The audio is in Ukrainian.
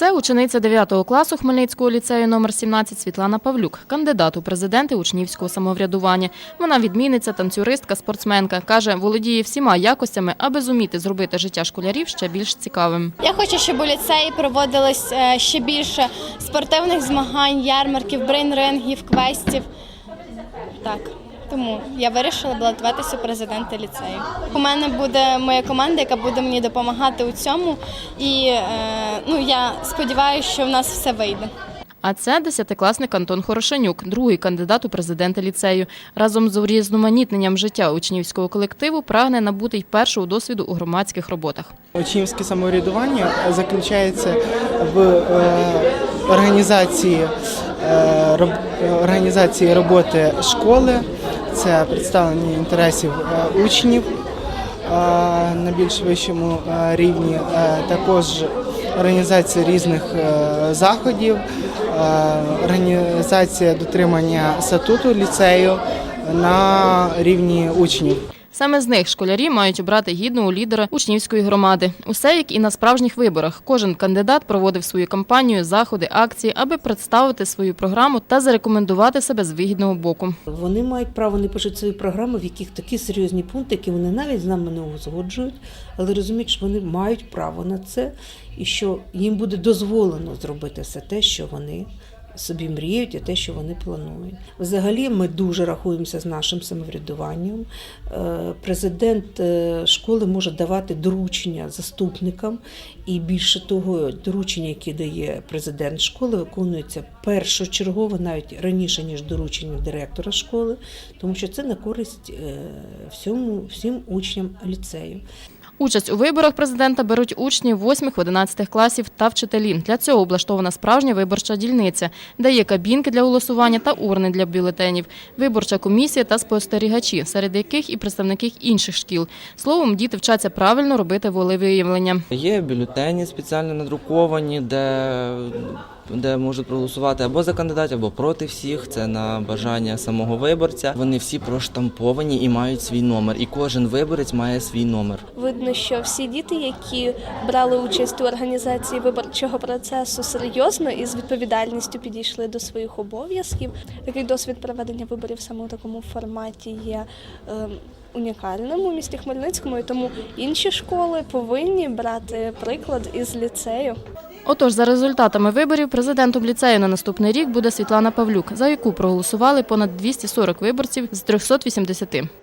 Це учениця 9 класу Хмельницького ліцею номер 17 Світлана Павлюк, кандидат у президенти учнівського самоврядування. Вона відмінниця, танцюристка, спортсменка. Каже, володіє всіма якостями, аби зуміти зробити життя школярів ще більш цікавим. Я хочу, щоб у ліцеї проводилось е, ще більше спортивних змагань, ярмарків, брейн-рингів, квестів. Так. Тому я вирішила балотуватися у президенти ліцею. У мене буде моя команда, яка буде мені допомагати у цьому. І е, ну, я сподіваюся, що в нас все вийде. А це десятикласник Антон Хорошенюк, другий кандидат у президенти ліцею. Разом з урізноманітненням життя учнівського колективу прагне набути й першого досвіду у громадських роботах. Учнівське самоврядування заключається в е, організації, е, організації роботи школи, це представлення інтересів е, учнів е, на більш вищому е, рівні, також організація різних заходів, організація дотримання статуту ліцею на рівні учнів. Саме з них школярі мають обрати гідного лідера учнівської громади. Усе як і на справжніх виборах. Кожен кандидат проводив свою кампанію, заходи, акції, аби представити свою програму та зарекомендувати себе з вигідного боку. Вони мають право, вони пишуть свої програми, в яких такі серйозні пункти, які вони навіть з нами не узгоджують, але розуміють, що вони мають право на це і що їм буде дозволено зробити все те, що вони собі мріють, і те, що вони планують. Взагалі, ми дуже рахуємося з нашим самоврядуванням. Е, Президент е, школи може давати доручення заступникам, і більше того, доручення, які дає президент школи, виконується першочергово, навіть раніше ніж доручення директора школи, тому що це на користь е, всьому всім учням ліцею. Участь у виборах президента беруть учні 8-11 класів та вчителі. Для цього облаштована справжня виборча дільниця, де є кабінки для голосування та урни для бюлетенів, виборча комісія та спостерігачі, серед яких і представники інших шкіл. Словом, діти вчаться правильно робити волевиявлення. Є бюлетені спеціально надруковані, де, де можуть проголосувати або за кандидатів, або проти всіх. Це на бажання самого виборця. Вони всі проштамповані і мають свій номер. І кожен виборець має свій номер. Видно, що всі діти, які брали участь у організації виборчого процесу, серйозно і з відповідальністю підійшли до своїх обов'язків. Такий досвід проведення виборів саме у такому форматі є е, унікальним у місті Хмельницькому, і тому інші школи повинні брати приклад із ліцею. Отож, за результатами виборів президентом ліцею на наступний рік буде Світлана Павлюк, за яку проголосували понад 240 виборців з 380.